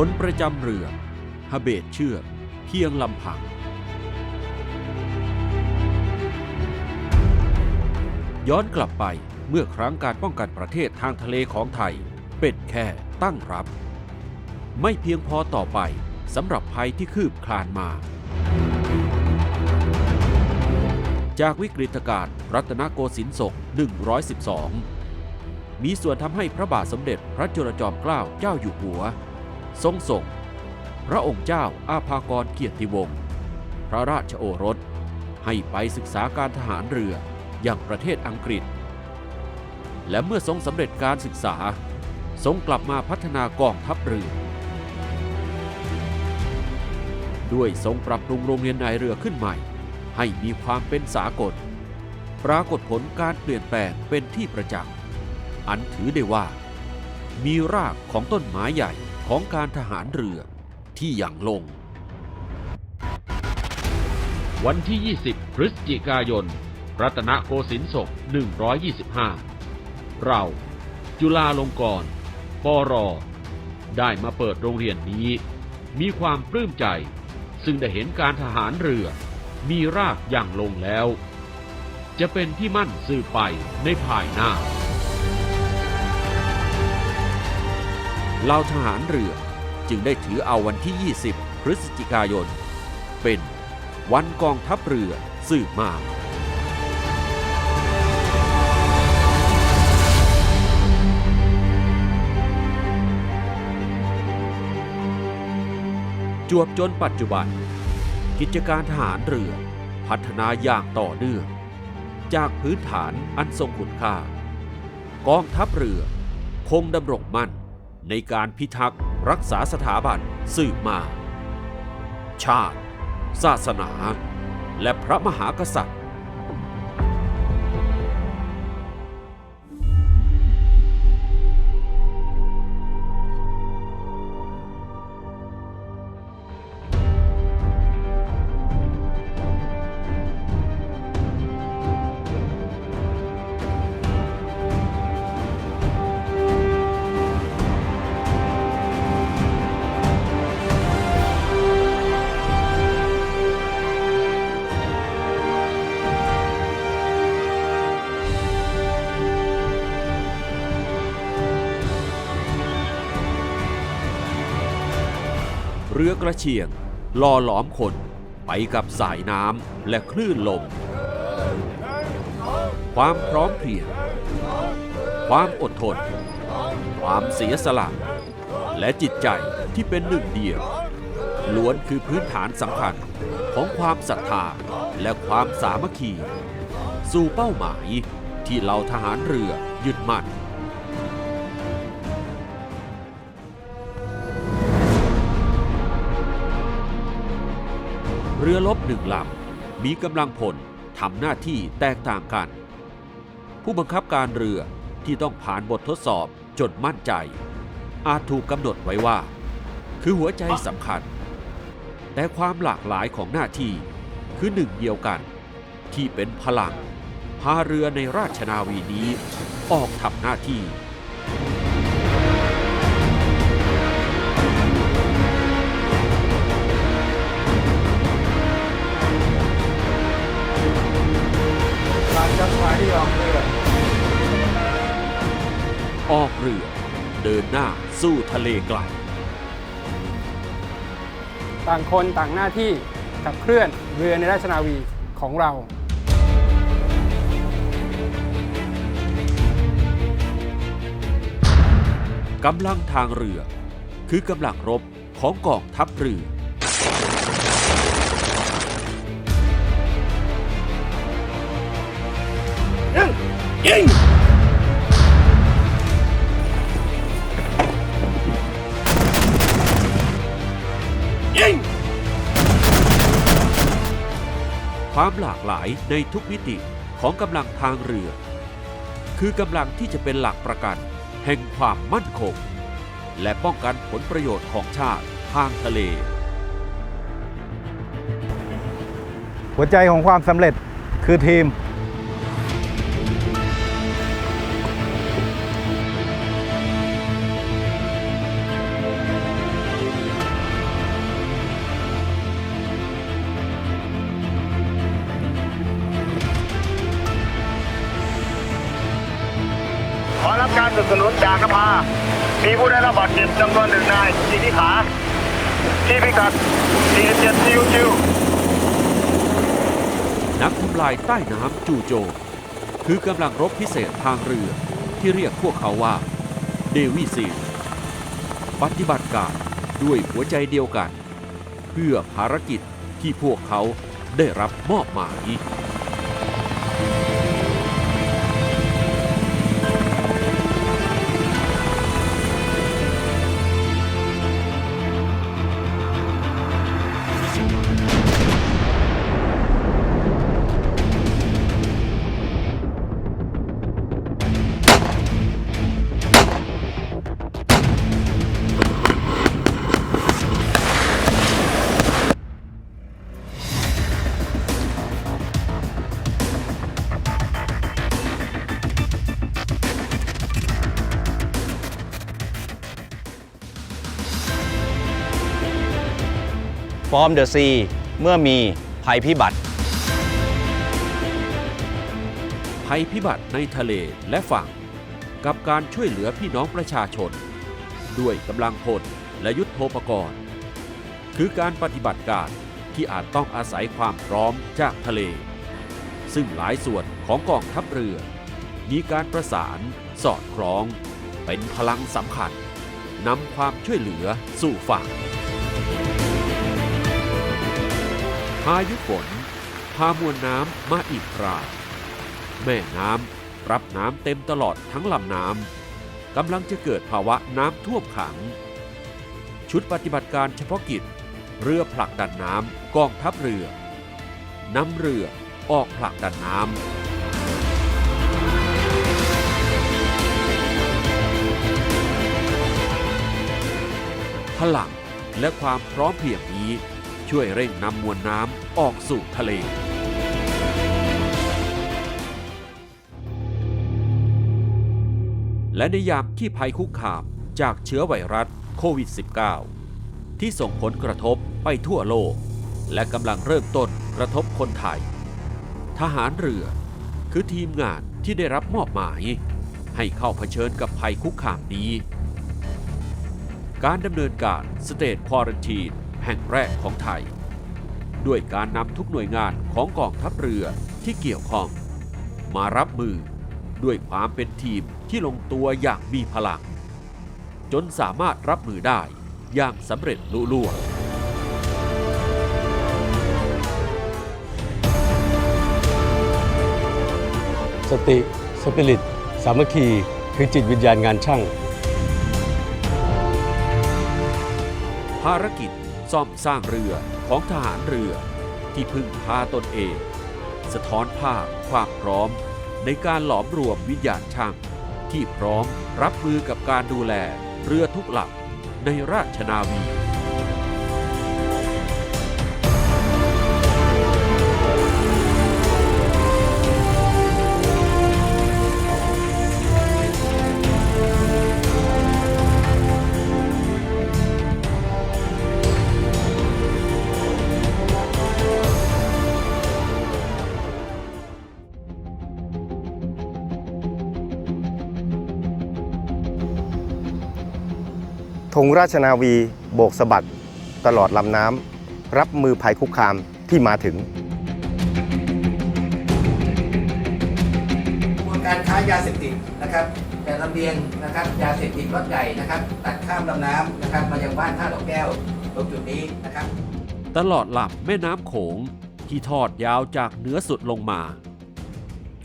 พลประจำเรือฮะเบตเชือกเพียงลำพัง ย้อนกลับไปเมื่อครั้งการป้องกันประเทศทางทะเลของไทย เป็นแค่ตั้งรับ ไม่เพียงพอต่อไปสำหรับภัยที่คืบคลานมา จากวิกฤตการณ์รัตนโกสินทร์ศก 112 มีส่วนทำให้พระบาทสมเด็จพระจุลจอมเกล้าเจ้าอยู่หัว ทรงส่ง พระองค์เจ้าอาภากรเกียรติวงศ์พระราชโอรส ให้ไปศึกษาการทหารเรืออย่างประเทศอังกฤษ และเมื่อทรงสำเร็จการศึกษา ทรงกลับมาพัฒนากองทัพเรือ ด้วยทรงปรับปรุงโรงเรียนนายเรือขึ้นใหม่ ให้มีความเป็นสากล ปรากฏผลการเปลี่ยนแปลงเป็นที่ประจักษ์อันถือได้ว่า มีรากของต้นไม้ใหญ่ ของการทหารเรือที่อย่างลง วันที่ 20 พฤศจิกายน รัตนโกสินทร์ศก 125 เรา จุฬาลงกรณ์ปรได้มาเปิดโรงเรียนนี้ มีความปลื้มใจ ซึ่งได้เห็นการทหารเรือ มีรากอย่างลงแล้ว จะเป็นที่มั่นสืบไปในภายหน้า เหล่าทหารเรือจึงได้ถือเอาวันที่ 20 พฤศจิกายน เป็นวันกองทัพเรือสืบมาจวบจนปัจจุบัน กิจการทหารเรือพัฒนาอย่างต่อเนื่อง จากพื้นฐานอันทรงคุณค่ากองทัพเรือคงดำรงมั่น ในการพิทักษ์รักษาสถาบันสืบมา ชาติ ศาสนา และพระมหากษัตริย์ รือกระเชียงล่อหลอมคนไปกับสายน้ำและคลื่นลม ความพร้อมเพรียง ความอดทน ความเสียสละ และจิตใจที่เป็นหนึ่งเดียว ล้วนคือพื้นฐานสำคัญของความศรัทธาและความสามัคคี สู่เป้าหมายที่เราทหารเรือยึดมั่น รือลบหนึ่งลำมีกำลังพลทำหน้าที่แตกต่างกัน ผู้บังคับการเรือที่ต้องผ่านบททดสอบจนมั่นใจ อาจถูกกำหนดไว้ว่า คือหัวใจสำคัญ แต่ความหลากหลายของหน้าที่คือหนึ่งเดียวกัน ที่เป็นพลังพาเรือในราชนาวีนี้ออกทำหน้าที่ารจัดสายที่ออกเรือ ออกเรือ เดินหน้าสู้ทะเลไกลต่างคนต่างหน้าที่ขับเคลื่อนเรือในราชนาวีของเรา กำลังทางเรือ คือกำลังรบของกองทัพเรือ ความหลากหลายในทุกมิติของกำลังทางเรือ คือกำลังที่จะเป็นหลักประกัน แห่งความมั่นคง และป้องกันผลประโยชน์ของชาติทางทะเล หัวใจของความสำเร็จคือทีม จากนภามีผู้ได้รับบาดเจ็บจำนวนหนึ่งนายยิงที่ขา ที่พิกัด47ซิวจิวนักทำลายใต้น้ำจู่โจมคือกำลังรบพิเศษทางเรือที่เรียกพวกเขาว่าเดวิซีปฏิบัติการด้วยหัวใจเดียวกัน เพื่อภารกิจที่พวกเขาได้รับมอบหมาย ฟอร์มเดอะซีเมื่อมีภัยพิบัติ ภัยพิบัติในทะเลและฝั่ง กับการช่วยเหลือพี่น้องประชาชน ด้วยกำลังพลและยุทธโธปกรณ์ คือการปฏิบัติการที่อาจต้องอาศัยความพร้อมจากทะเล ซึ่งหลายส่วนของกองทัพเรือ มีการประสาน สอดคล้อง เป็นพลังสำคัญนำความช่วยเหลือสู่ฝั่ง พายุฝน พามวลน้ำมาอีกคราแม่น้ำรับน้ำเต็มตลอดทั้งลำน้ำกำลังจะเกิดภาวะน้ำท่วมขัง ชุดปฏิบัติการเฉพาะกิจ เรือผลักดันน้ำกองทัพเรือนำเรือออกผลักดันน้ำพลังและความพร้อมเพรียงนี้ ช่วยเร่งนำมวลน้ำออกสู่ทะเลและในยามที่ภัยคุกคามจากเชื้อไวรัสโควิด -19 ที่ส่งผลกระทบไปทั่วโลก และกำลังเริ่มต้นกระทบคนไทย ทหารเรือคือทีมงานที่ได้รับมอบหมาย ให้เข้าเผชิญกับภัยคุกคามนี้ การดำเนินการสเตทควอรันทีน แห่งแรกของไทย ด้วยการนำทุกหน่วยงานของกองทัพเรือที่เกี่ยวข้อง มารับมือด้วยความเป็นทีมที่ลงตัวอย่างมีพลัง จนสามารถรับมือได้อย่างสำเร็จลุล่วงสติสปิริต สามัคคี คือจิตวิญญาณงานช่าง ภารกิจ ซ่อมสร้างเรือของทหารเรือที่พึ่งพาตนเอง สะท้อนภาพความพร้อม ในการหลอมรวมวิญญาณช่าง ที่พร้อมรับมือกับการดูแลเรือทุกหลักในราชนาวี ธงราชนาวีโบกสะบัดตลอดลำน้ำรับมือภัยคุกคามที่มาถึงกระบวนการค้ายาเสพติดนะครับแต่ลำเลียงนะครับยาเสพติดรถใหญ่นะครับ ตัดข้ามลำน้ำนะครับมายังบ้านท่าดอกแก้วตรงจุดนี้นะครับ ตลอดลำแม่น้ำโขงที่ทอดยาวจากเหนือสุดลงมา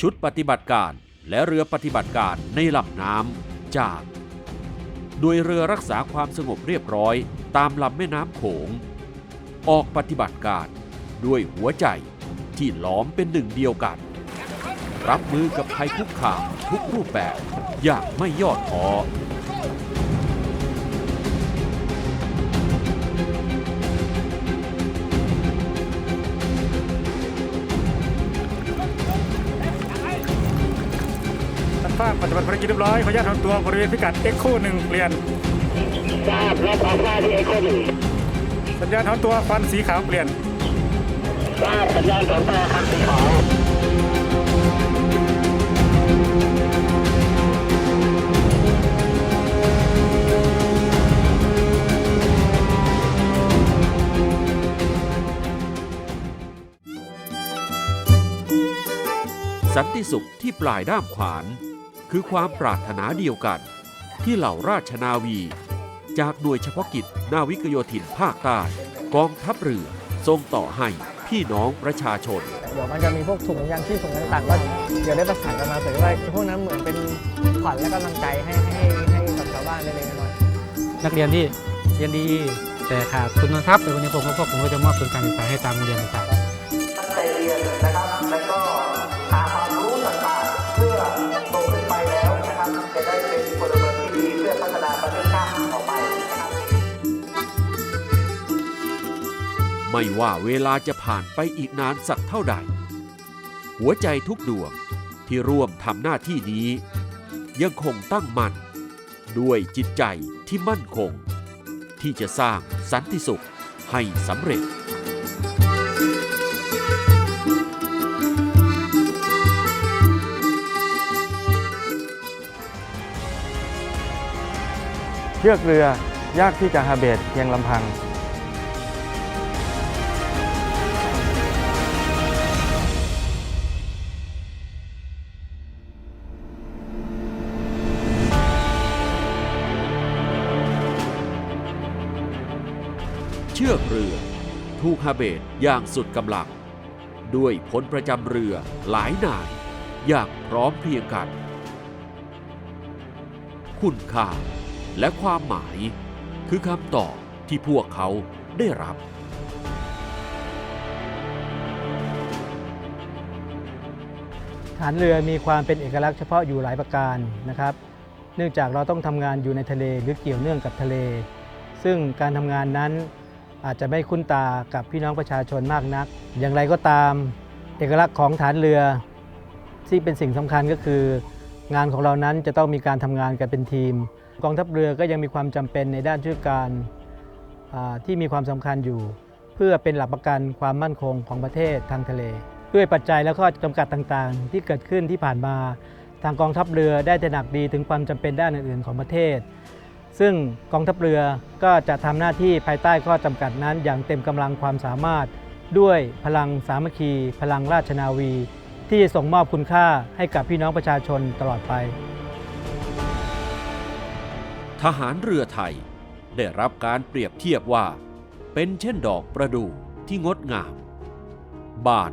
ชุดปฏิบัติการและเรือปฏิบัติการในลำน้ำจาก โดยเรือรักษาความสงบเรียบร้อยตามลำแม่น้ำโขง ออกปฏิบัติการด้วยหัวใจที่หลอมเป็นหนึ่งเดียวกัน รับมือกับภัยคุกคามทุกรูปแบบอย่างไม่ย่อท้อ ทราบปฏิบัติภารกิจเรียบร้อยขออนุญาตทำตัวบริเวณพิกัดเอ็กโคหนึ่งเปลี่ยนทราบรับอัลฟาที่เอ็กโคหนึ่งสัญญาณทำตัวฟันสีขาวเปลี่ยนทราบสัญญาณถอนตัวฟันสีขาวสันติสุขที่ปลายด้ามขวาน คือความปรารถนาเดียวกัน ที่เหล่าราชนาวี จากหน่วยเฉพาะกิจนาวิกโยธินภาคใต้กองทัพเรือส่งต่อให้พี่น้องประชาชน เดี๋ยวมันจะมีพวกถุงยางชีพถุงต่างๆก็เดี๋ยวได้ประสานกันมาเสร็จว่าพวกนั้นเหมือนเป็นขวัญและกำลังใจให้ให้ให้กับชาวบ้านเล็กๆน้อยๆนักเรียนที่เรียนดีแต่ขาดทุนทรัพย์ในวันนี้ผมก็ผมก็จะมอบทุนการศึกษาให้ตามโรงเรียนต่างๆตั้ง ไม่ว่าเวลาจะผ่านไปอีกนานสักเท่าใด หัวใจทุกดวงที่ร่วมทำหน้าที่นี้ ยังคงตั้งมั่นด้วยจิตใจที่มั่นคง ที่จะสร้างสันติสุขให้สำเร็จเชือกเรือยากที่จะฮาเบตเพียงลำพัง ชือกเรือ ถูกฮาเบตอย่างสุดกำลัง ด้วยพลประจำเรือหลายนายอย่างพร้อมเพรียงกัน คุณค่าและความหมายคือคำตอบที่พวกเขาได้รับ ฐานเรือมีความเป็นเอกลักษณ์เฉพาะอยู่หลายประการนะครับ เนื่องจากเราต้องทำงานอยู่ในทะเลหรือเกี่ยวเนื่องกับทะเล ซึ่งการทำงานนั้น อาจจะไม่คุ้นตากับพี่น้องประชาชนมากนัก อย่างไรก็ตามเอกลักษณ์ของฐานเรือ ที่เป็นสิ่งสำคัญก็คือ งานของเรานั้นจะต้องมีการทำงานกันเป็นทีม กองทัพเรือก็ยังมีความจำเป็นในด้านช่วยการที่มีความสำคัญอยู่ เพื่อเป็นหลักประกันความมั่นคงของประเทศทางทะเล ด้วยปัจจัยและข้อจำกัดต่างๆ ที่เกิดขึ้นที่ผ่านมา ทางกองทัพเรือได้ตระหนักดีถึงความจำเป็นด้านอื่นๆของประเทศ ซึ่งกองทัพเรือก็จะทำหน้าที่ภายใต้ข้อจำกัดนั้น อย่างเต็มกำลังความสามารถ ด้วยพลังสามัคคี พลังราชนาวี ที่จะส่งมอบคุณค่าให้กับพี่น้องประชาชนตลอดไป ทหารเรือไทย ได้รับการเปรียบเทียบว่า เป็นเช่นดอกประดู่ที่งดงาม บาน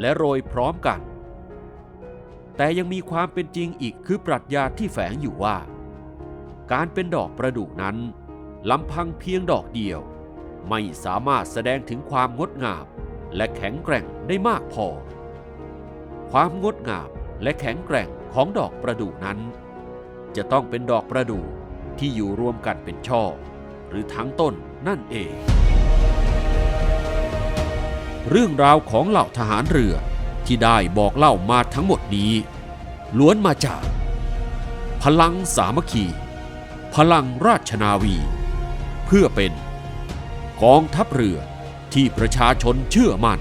และโรยพร้อมกัน แต่ยังมีความเป็นจริงอีกคือปรัชญาที่แฝงอยู่ว่า การเป็นดอกประดู่นั้นลำพังเพียงดอกเดียว ไม่สามารถแสดงถึงความงดงาม และแข็งแกร่งได้มากพอ ความงดงามและแข็งแกร่งของดอกประดู่นั้น จะต้องเป็นดอกประดู่ที่อยู่รวมกันเป็นช่อ หรือทั้งต้นนั่นเอง เรื่องราวของเหล่าทหารเรือที่ได้บอกเล่ามาทั้งหมดนี้ ล้วนมาจาก พลังสามัคคี พลังราชนาวี เพื่อเป็น กองทัพเรือที่ประชาชนเชื่อมั่น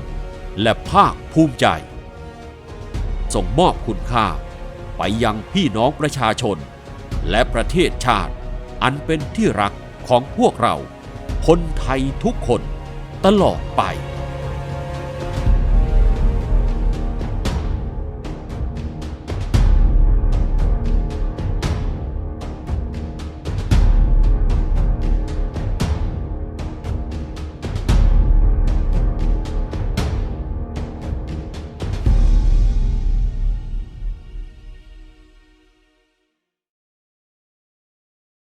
และภาคภูมิใจ ส่งมอบคุณค่าไปยังพี่น้องประชาชน และประเทศชาติ อันเป็นที่รักของพวกเรา คนไทยทุกคนตลอดไป